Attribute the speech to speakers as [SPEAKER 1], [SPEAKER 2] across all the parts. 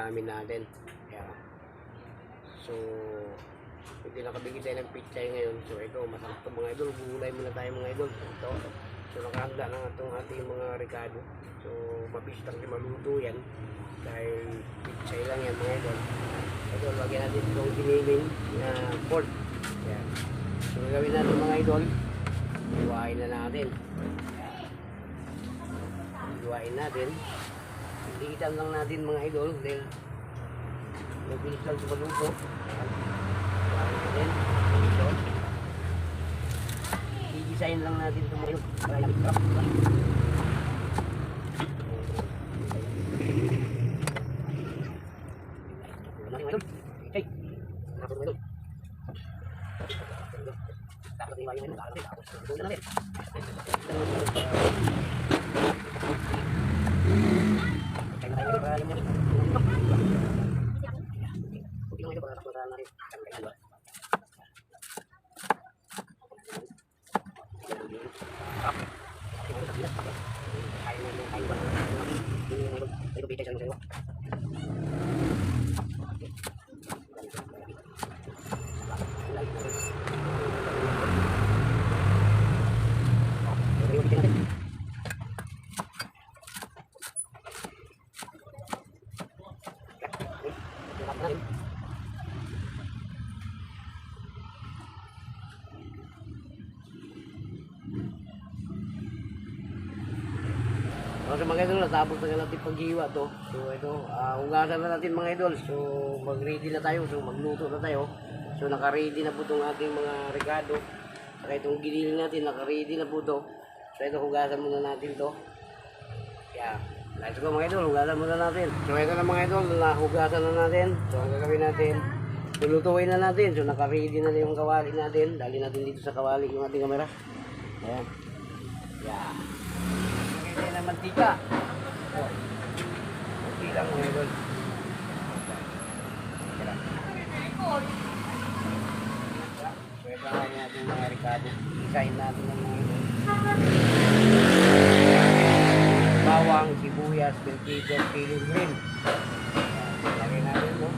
[SPEAKER 1] alamin natin. Kaya, so, hindi nakabigay tayo ng pichay ngayon. So, ito, masarap to mga idol. Gulay muna tayo mga idol. Ito, so, nakahanda na itong ating mga Ricardo. So, mabistang di maluto yan. Dahil pichay lang yan mga idol. Ito, lagyan natin itong giniling na pork. Yan. So, gagawin natin mga idol. Iwain na natin. Iwain natin. Likitan lang natin mga idol. Dahil mabilis lang sa maluto. Yan. Iwain natin. Ito. I-design lang natin ito mga idol. Okay. Dapat iwain mo dapat tuloy na natin. Kaya tayo para yung Okay lang ito para tapos na natin. Kaya tayo. Kain mo yung kain ba? Ito bigay siya ng sayo. So mga idol, natapos na natin paghiwa to. So ito, ah, hugasan na natin mga idol. So mag-ready na tayo. So magluto na tayo. So naka-ready na po itong ating mga regado. Saka itong giniling natin, naka-ready na po to. So ito, hugasan muna natin to. Yeah. Let's go mga idol, hugasan muna natin. So ito na mga idol, nahugasan na natin. So ang gagawin natin, lulutuin na natin. So naka-ready na yung kawali natin. Dali natin dito sa kawali yung ating kamera. Ayan. Yeah. Tayo ng mantika. Oh. Okay lang mga idol. Okay yung ating mga Ricardo. Isahin natin ng mga idol. Bawang, sibuyas, bell pepper, piling green. Lagay natin mo.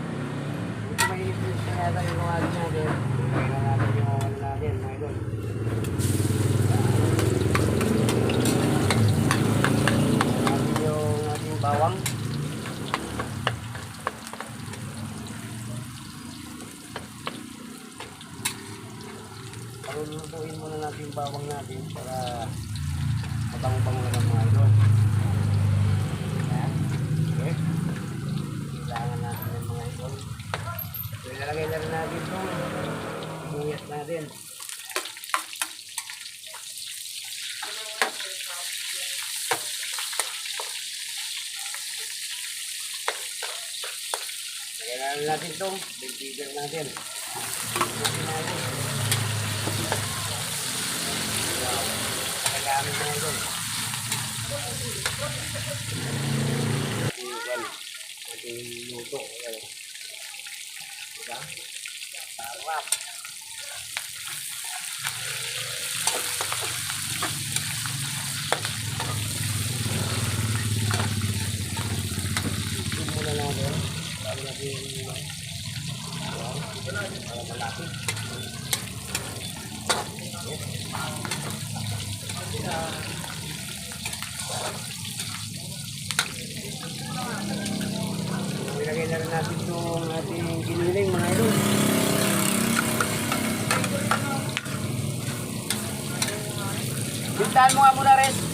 [SPEAKER 1] Ito din sa yata yung kawali natin. Lagay na natin yung kawali natin mga idol. Natin yung ating bawang. Palulutuin muna natin bawang natin para mabango-bango na ng mga idol. Okay. Kailangan natin ng mga idol. So, ilalagay na rin natin itong sibuyas natin. Kailangan natin itong big natin. Big natin. Wow. Kailangan na ito. Ayan. Ating luto. Ayan. Diba? Sarap. Ito muna natin. Bago natin Rin natin itong ating giniling mga idol. Bintahan mo nga muna rin.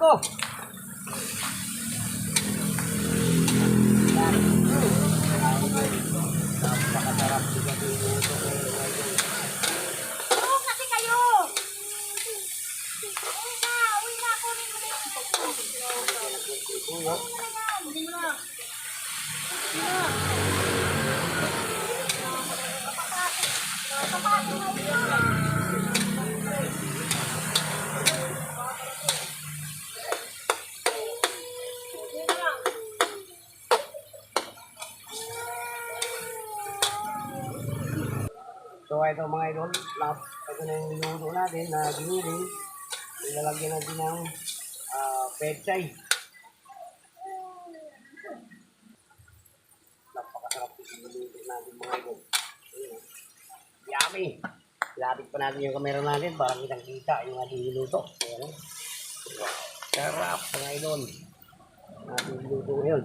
[SPEAKER 1] Go! So ito mga idol, lap, ito na yung niluto natin na giniling. Ilalagyan natin ng uh, pechay. Napakasarap yung niluto natin mga idol. Ayun, oh. Yummy! Lapit pa natin yung camera natin para kitang kita yung ating niluto. Ayan. Sarap mga idol. Ating niluto ngayon.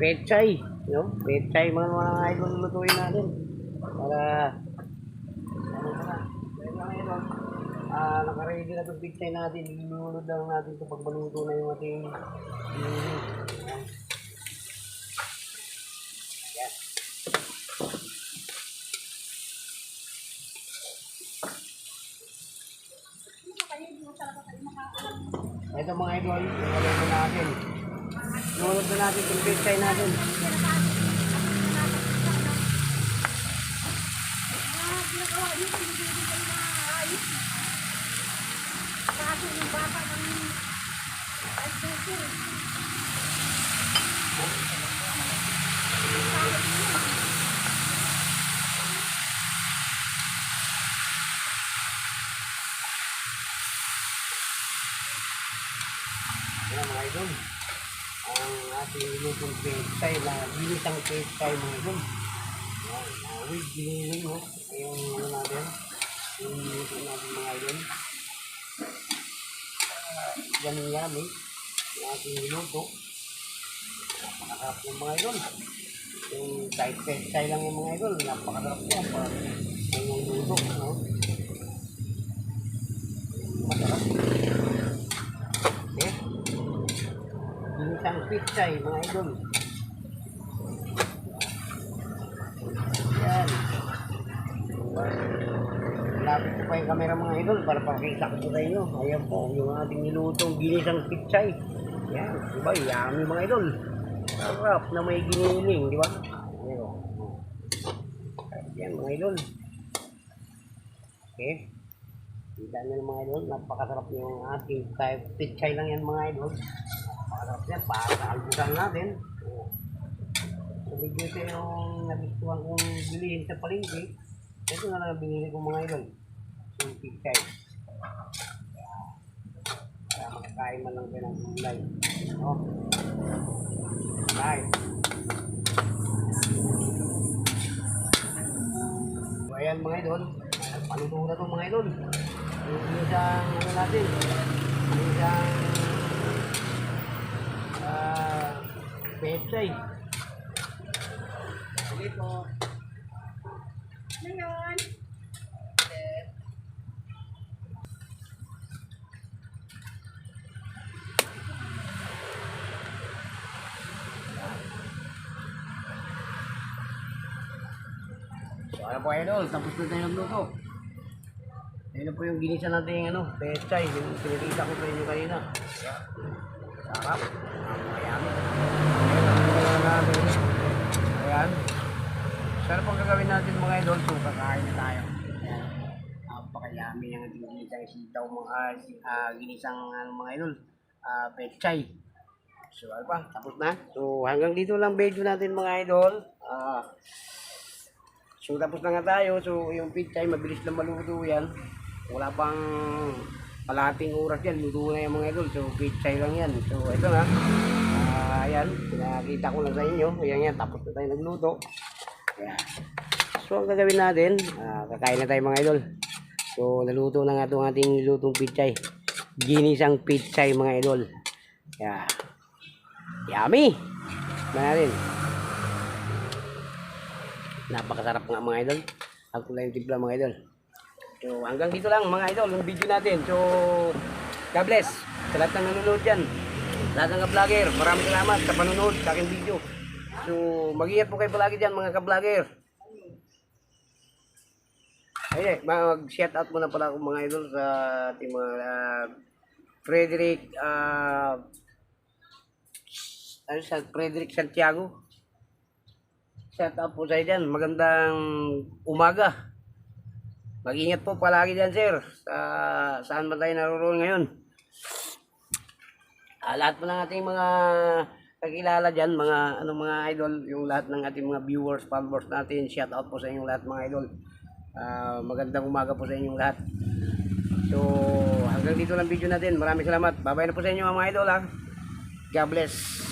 [SPEAKER 1] Pechay, no? Pechay mga mga idol lutuin natin. Para ano ba? Kaya mga idol, ah naka-ready na itong pechay natin. Ilunod lang natin ito pag maluto na yung ating mm, Ayan. Ayan. Ito mga idol, ilagay na natin. Nunod na natin itong pechay natin. Ayan mga idol. Ang ating lutong pechay na binisang pechay mga idol. Ayan, uh, with giniling mo. Yung ano natin. Yung luto natin mga. Uh, ganun yummy. Yung ating luto. Napakasarap ng mga idol. Yung type pechay lang yung mga idol. Napakasarap yan. Parang yung luto. No? Masarap. Okay. Ginisang pichay, mga idol. Yan. Lapit ko pa yung camera mga idol para pakita ko sa inyo. Ayan po, yung ating nilutong ginisang pichay. Yan, di ba? Yummy mga idol. Sarap na may giniling, di ba? Yan mga idol. Okay. Kita nyo mga idol, napakasarap yung ating pichay lang yan mga idol. Napakasarap yan, para sa albusan natin. So, medyo ito yung nagustuhan kong bilihin sa palengke. Ito na lang ang binili kong mga idol. Yung pichay. Kaya makakain man lang kayo ng gulay. No? Kain. So, ayan mga idol. Paluto na ito mga idol. Yung isang ano natin. Yung isang ah pechay. Sige po.
[SPEAKER 2] Ngayon,
[SPEAKER 1] So ano po idol, tapos na tayo nagluto. Ayun po yung ginisa natin yung ano, pechay. Yung pinakita ko sa inyo kanina. Sarap. Ang mayami. Ayan. Sarap ang gagawin natin mga idol. So kakain na tayo. Ayan. Napakayami yung ating ginisang sitaw mga ah, ginisang ano, mga idol. Ah, pechay. So ano pa, tapos na. So hanggang dito lang video natin mga idol. Ah, So tapos na nga tayo. So yung pichay mabilis na maluto yan. Wala pang kalating oras yan. Luto na yung mga idol. So pichay lang yan. So ito na. Ayan. Nakita ko lang sa inyo. Ayan yan. Tapos na tayo nagluto. Ayan. So ang gagawin natin. ah, kakain na tayo mga idol. So naluto na nga itong ating lutong pichay. Ginisang pichay mga idol. Yeah. Yummy! Ba natin. Napakasarap nga mga idol. Ang kulay yung timpla mga idol. So hanggang dito lang mga idol yung video natin. So God bless sa lahat ng nanonood dyan. Lahat ng ka-vlogger. Maraming salamat sa panonood sa aking video. So mag-ingat po kayo palagi dyan mga ka-vlogger. Ayun eh, mag-shout out muna pala ako mga idol sa ating mga ah, Frederick ah, ano sa Frederick Santiago. Shout out po sa dyan. Magandang umaga. Mag-ingat po palagi dyan, sir. Sa, saan man tayo naroon ngayon. Ah, lahat po ng ating mga kakilala dyan, mga, ano, mga idol, yung lahat ng ating mga viewers, followers natin, shout out po sa inyong lahat mga idol. Ah, magandang umaga po sa inyong lahat. So, hanggang dito lang video natin. Maraming salamat. Bye-bye na po sa inyo mga idol ha. God bless.